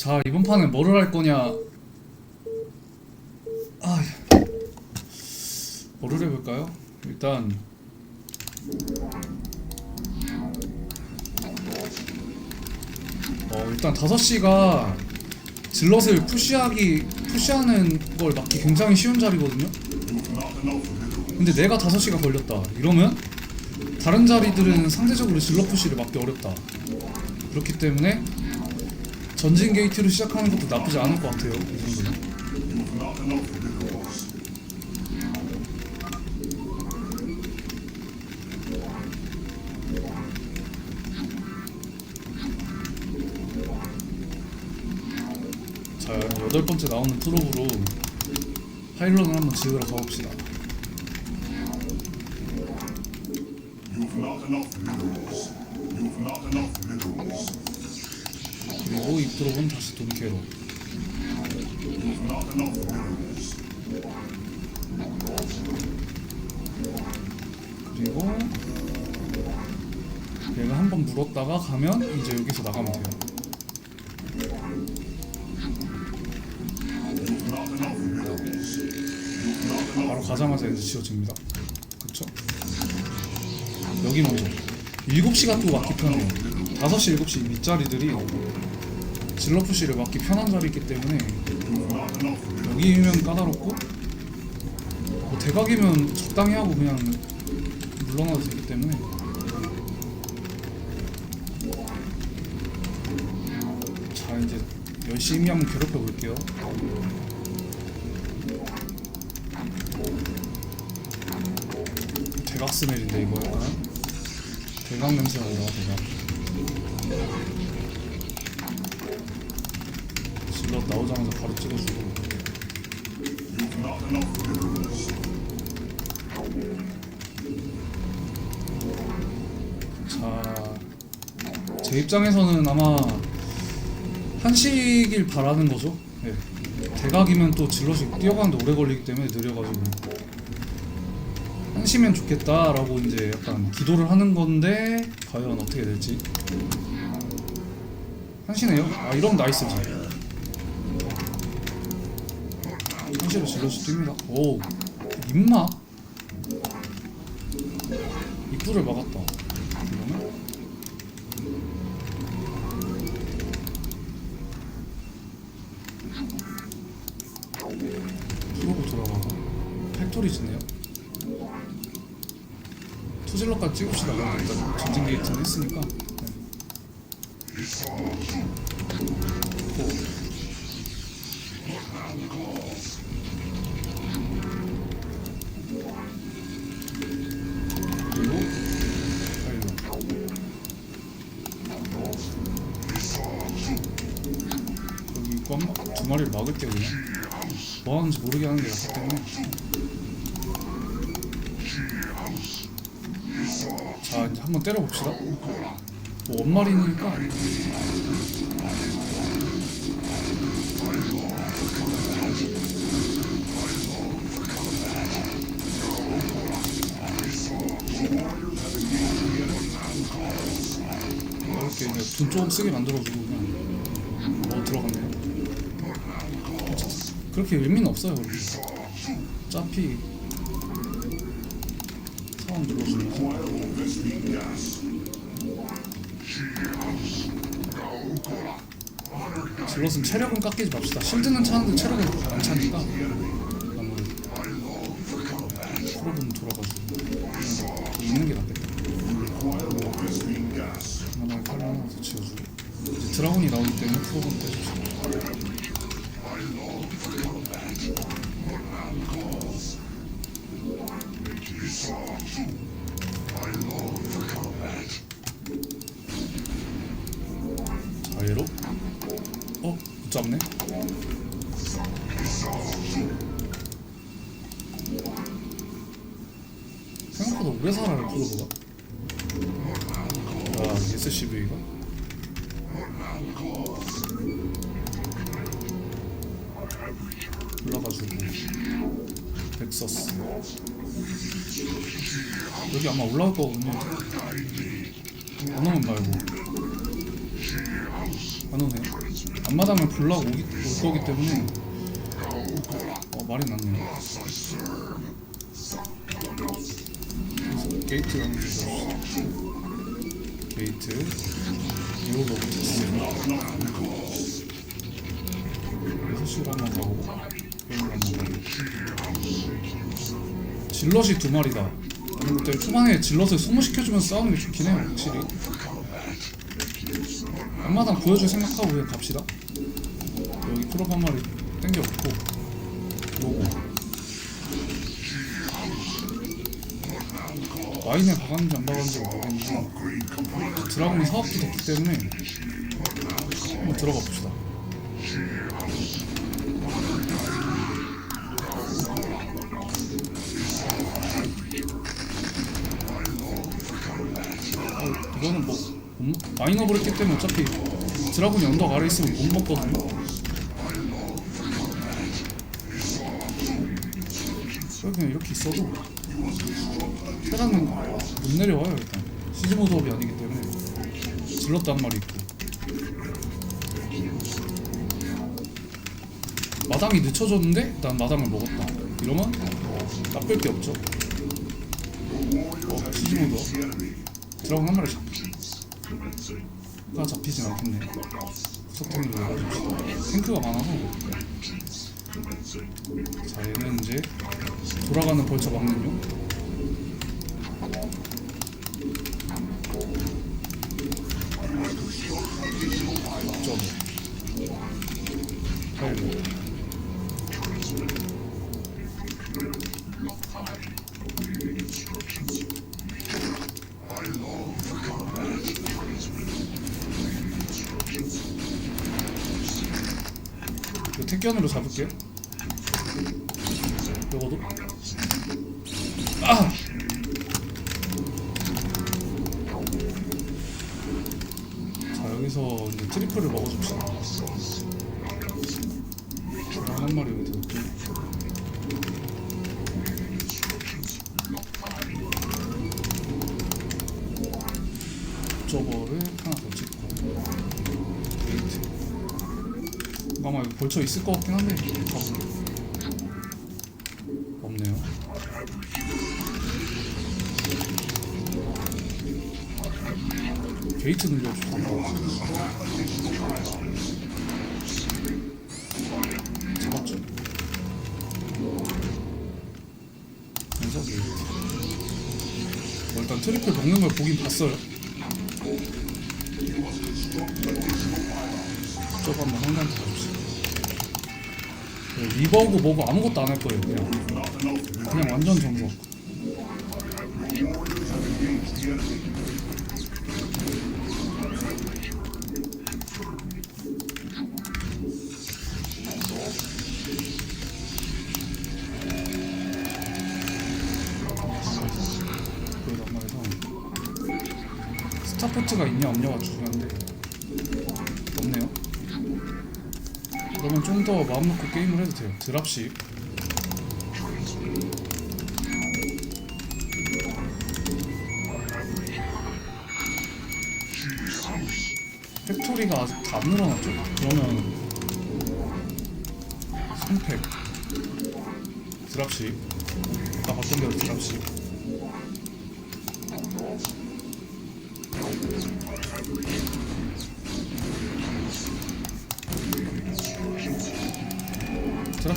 자 이번 판은 뭐를 할 거냐? 아 뭐를 해볼까요? 일단 어 일단 5시가 질럿을 푸시하기 푸시하는 걸 막기 굉장히 쉬운 자리거든요. 근데 내가 5시가 걸렸다. 이러면 다른 자리들은 상대적으로 질럿 푸시를 막기 어렵다. 그렇기 때문에 전진 게이트로 시작하는 것도 나쁘지 않을 것 같아요. 자, 여덟 번째 나오는 프로브로 파일런을 한번 지으러 가봅시다. 프로브는 다시 돈캐로. 그리고 얘가 한 번 물었다가 가면 이제 여기서 나가면 돼요. 바로 가자마자 이제 지워집니다. 그쵸? 여기 먼저 7시가 또 막기 편해요 5시, 7시 밑자리들이 질러푸시를 막기 편한 자리이기 때문에. 여기면 까다롭고 뭐 대각이면 적당히 하고 그냥 물러나도 되기 때문에 자 이제 열심히 한번 괴롭혀 볼게요 대각 스멜인데 이거 약간 대각 냄새가 나요 대각 질럿 나오자마자 바로 찍어주고. 자, 제 입장에서는 아마 한시길 바라는 거죠. 예. 대각이면 또 질럿이 뛰어가는데 오래 걸리기 때문에 느려가지고 한시면 좋겠다라고 이제 약간 기도를 하는 건데 과연 어떻게 될지. 한시네요. 아 이러면 나이스지. 한시로 질럿이 뜁니다. 오, 임마. 입구를 막았다. 이러면 프로브 돌아가고 팩토리 짓네요 투질러까지 찍읍시다 일단 전진 게이트는 했으니까 한, 마- 두 마리를 막을게요 그냥. 뭐 하는지 모르게 하는 게 낫기 때문에. 자 이제 한번 때려봅시다. 뭐 원마리니까. 이렇게 이제 돈 조금 쓰게 만들어주고 그냥 그렇게 의미는 없어요 우리. 어차피 상황 눌러주면서 질럿은 체력은 깎이지 맙시다. 실드는 차는데 체력은 안 차니까. 아무래도 프로분 돌아가지고 있는 게 낫겠다. 하나에 칼 하나 더 지어주고. 이제 드라곤이 나오기 때문에 프로분 떼줍시다 못 잡네. 생각보다 오래 살아요 프로브가 아 SCV가? 올라가지고. 넥서스. 여기 아마 올라올 거거든요. 원어문 말고 안 오네요. 앞마당을 오기, 올 거기 때문에 어 말이 났네요. 게이트 가는 중 게이트 먹고 있어요. 6시로 한번 가고 여기로 한번 가고 질럿이 두 마리다 그때 초반에 질럿을 소모시켜주면 싸우는 게 좋긴 해요 확실히 앞마당 보여줄 생각하고 그냥 갑시다. 여기 프로브 한 마리 땡겨놓고. 요거 와인에 박았는지 안 박았는지 모르겠는데 드라군이 사업도 됐기 때문에 한번 들어가 봅시다. 어, 이거는 뭐 못- 마이너블 했기 때문에 어차피 드라군이 언덕 아래 있으면 못 먹거든요. 그냥 이렇게 있어도 테라는 못 내려와요 일단. 시즈모드업이 아니기 때문에. 질렀단 말이 있고. 마당이 늦춰졌는데 난 마당을 먹었다. 이러면 나쁠 게 없죠. 어, 시즈모드업. 드라곤 한 마리 잡기 가 잡히진 않겠네. 해줍시다 탱크가 많아서. 자 얘는 이제 돌아가는 벌처 막는 용 이거 택견으로 잡을게요. 요거도. 아! 자 여기서 이제 트리플을 먹어줍시다. 벌쳐 있을 것 같긴 한데 없네요. 게이트 늘려주고 잡았죠? 게이트 뭐 일단 트리플 먹는 걸 보긴 봤어요 리버고 뭐고 아무것도 안 할 거예요 그냥. 그냥 완전 정석 스타포트가 있냐 없냐가 중요한데 없네요 그러면 좀 더 마음 놓고 게임을 해도 돼요. 드랍십. 팩토리가 아직 다안 늘어났죠? 그러면 3팩 드랍십 아까 봤던 대로 드랍십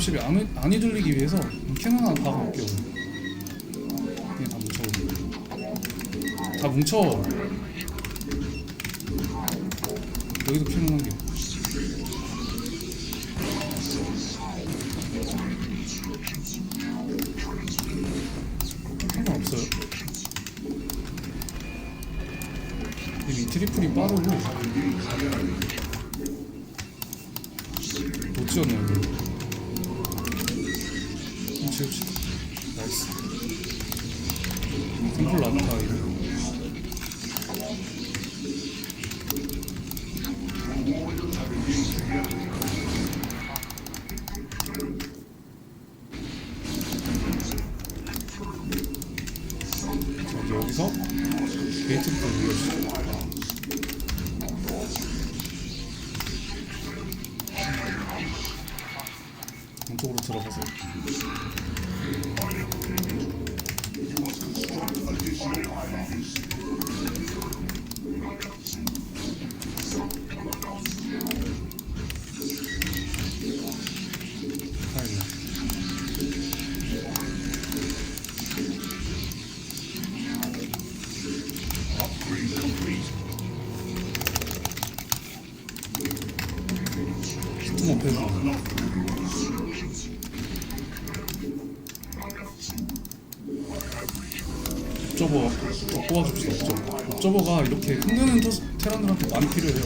드랍십이 안, 안 휘둘리기 위해서 캐논 하나 박아볼게요 그냥 다 뭉쳐 다 뭉쳐. 여기도 캐논 한개 상관없어요? 이미 트리플이 빠르고 못 지었네요 이거. 좀 지읍시다. 나이스. 템플 라타 이거 자, 이렇게 흔드는 테란들한테 많이 필요해요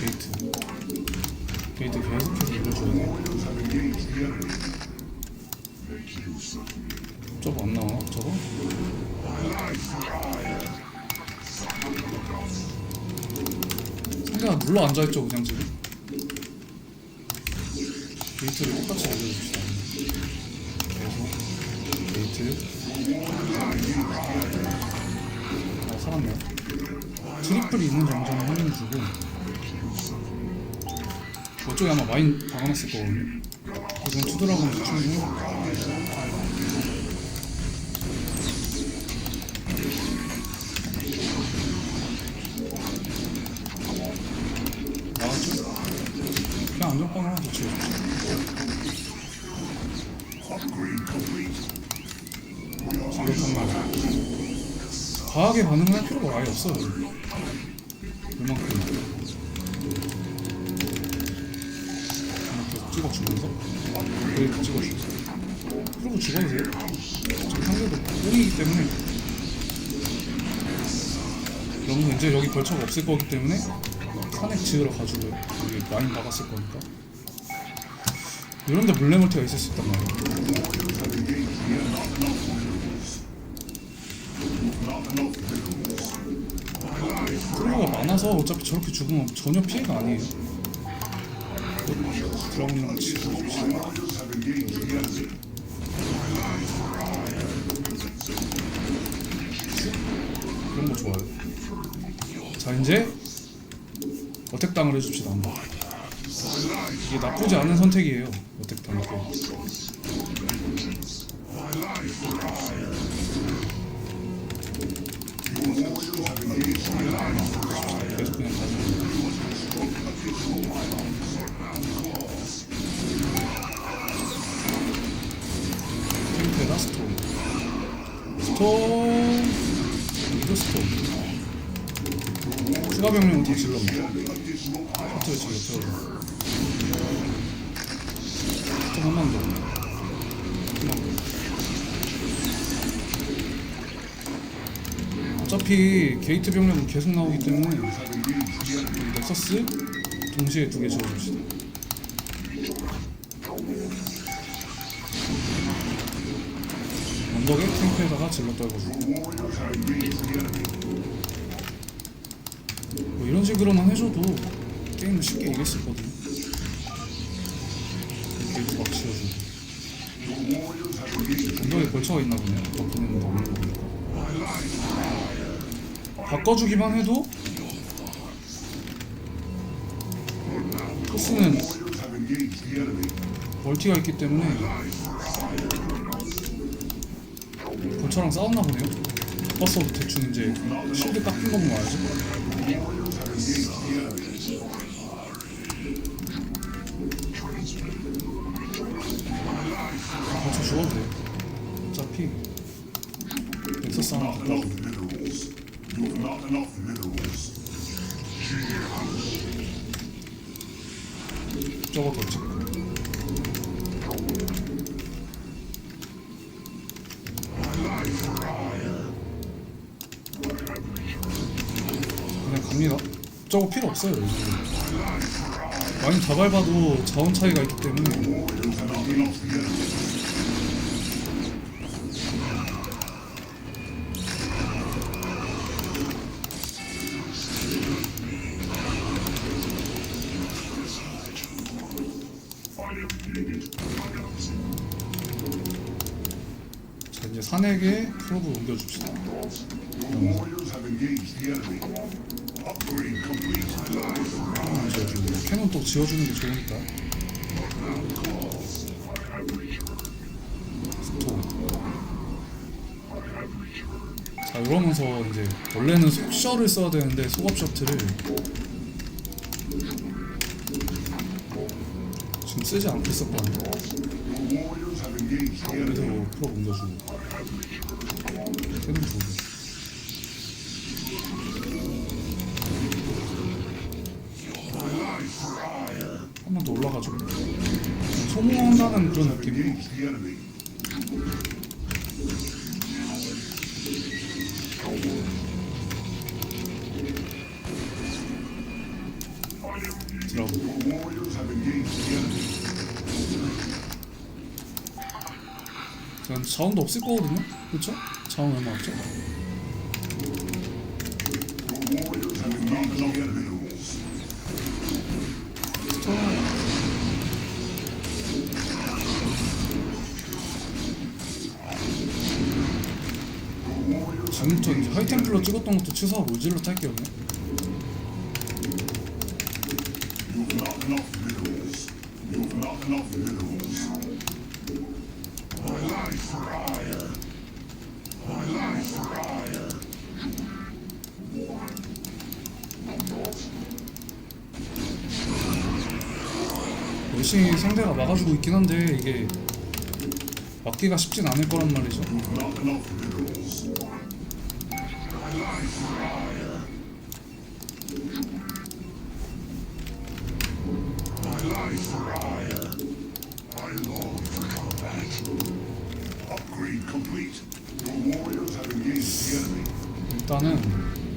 게이트 게이트 계속해서 밀어줘야 돼 저거 안 나와? 저거? 상대가 눌러 앉아있죠 그냥 지금? 게이트를 똑같이 알려줍시다. 계속 게이트. 아 살았네. 트리플이 있는 정도는 확인해주고. 저쪽에 아마 마인 박아놨을 거거든요. 그건 투드라곤 충분히 나왔죠? 과하게 반응을 할 필요가 아예 없어요. 그만큼. 이렇게 찍어주면서? 그리고 찍어주세요. 그리고 죽어도 돼요? 지금 상대도 뽕이기 때문에. 그러면 이제 여기 벌처가 없을 거기 때문에 탄핵 지으러 가지고 여기 라인 막았을 거니까. 이런데 물레 멀티가 있을 수 있단 말이야 프로가 많아서 어차피 저렇게 죽으면 전혀 피해가 아니에요. 드라곤 치고 그런 거 좋아요. 자 이제 어택 당을 해줍시다 한번. 이게 나쁘지 않은 선택이에요 어택 당할 때 계속 그냥 가자 템페라 스톰. 스톰. 이거 스톰. 추가 병력은 다 질렀네 하트를 질러 태워줘 스톰 한번 더. 한번 더. 어차피 게이트 병력은 계속 나오기 때문에 이 넥서스 동시에 두개 지어줍시다. 언덕에 탱크에다가 질러 떨궈주고. 뭐 이런 식으로만 해줘도 게임을 쉽게 이길 수 있거든 게이트 막 지어주고. 언덕에 벌처가 있나 보네 바뀌는 거 없는 거 보니까 바꿔주기만 해도 토스는 멀티가 있기 때문에 벌처랑 싸웠나 보네요. 바꿨어도 대충 이제 실드 깎인 거면 와야지 벌처 죽어도 돼. 어차피 넥서스 하나 갖다 enough 저거 더 찍고 그냥 갑니다 저거 필요 없어요 요즘. 많이 다 밟아도 자원 차이가 있기 때문에 프로브 옮겨줍시다. 지어주고 캐논 또 지어주는 게 좋으니까 스토 자 이러면서 이제 원래는 속셔를 써야 되는데 속업 셔틀을 지금 쓰지 않고 있었거든요. 뭐 프로 옮겨주고 한 번 더 올라가죠 소모한다는 그런 the enemy. 전 자원도 없을 거거든요 그쵸? The enemy. 지금부터 이제 하이템플러 찍었던 것도 취소하고 울질러 탈게요 그냥 You've not enough minerals. Life for 열심히 상대가 막아주고 있긴 한데 이게 막기가 쉽진 않을 거란 말이죠. 일단은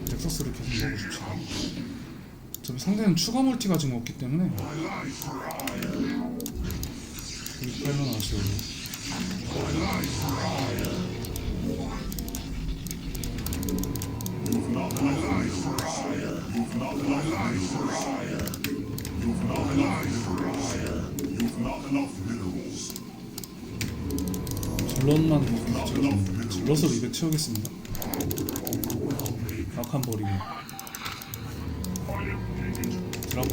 넥서스를 계속 먹어줍시다 어차피 상대는 추가 멀티가 지금 없기 때문에. 우리 enough minerals. 질럿만 채워줍니다 질럿으로 200 채우겠습니다 악한 버리고 My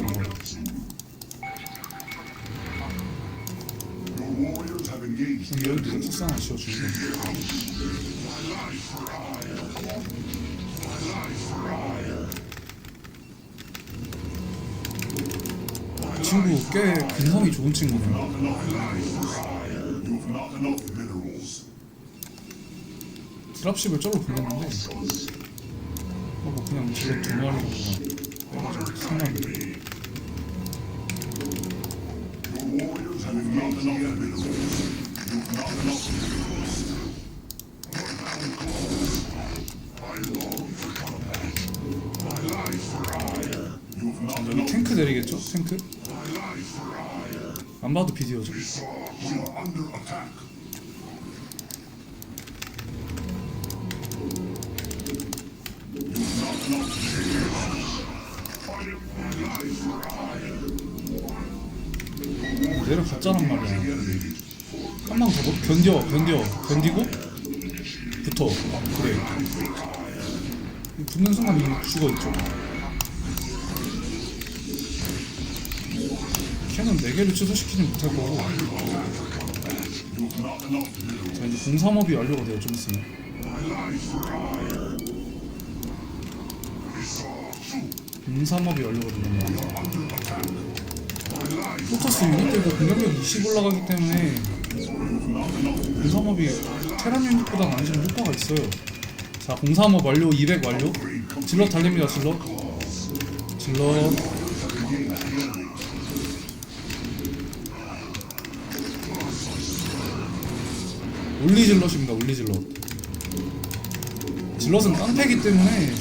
life for hire. 이 친구 꽤 근성이 좋은 친구네요. 드랍십을 쩔로 보냈는데 뭐 그냥 질럿 두 마리 정도만 빼가지고 3마리 여기. 탱크 내리겠죠? 탱크? 안 봐도 비디오죠 내려갔잖아 말이야. 한방더 견뎌 견뎌 견디고 붙어 그래 붙는 순간 이미 죽어 있죠 캐는 4개를 취소시키진 못할 거고. 자 이제 공삼업이 완료가 돼요 좀 있으면. 공삼업이 완료가 Under attack. 포커스 유닛들도 공격력 20 올라가기 때문에 enough. 공삼업이 테란 유닛보다 많이 좀 효과가 있어요. 자 공삼업 완료 200 완료. 질럿 달립니다 질럿. 질럿. 올리 질럿입니다 올리 질럿. 질럿은 깡패기 때문에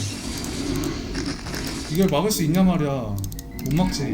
이걸 막을 수 있냐 말이야. 못 막지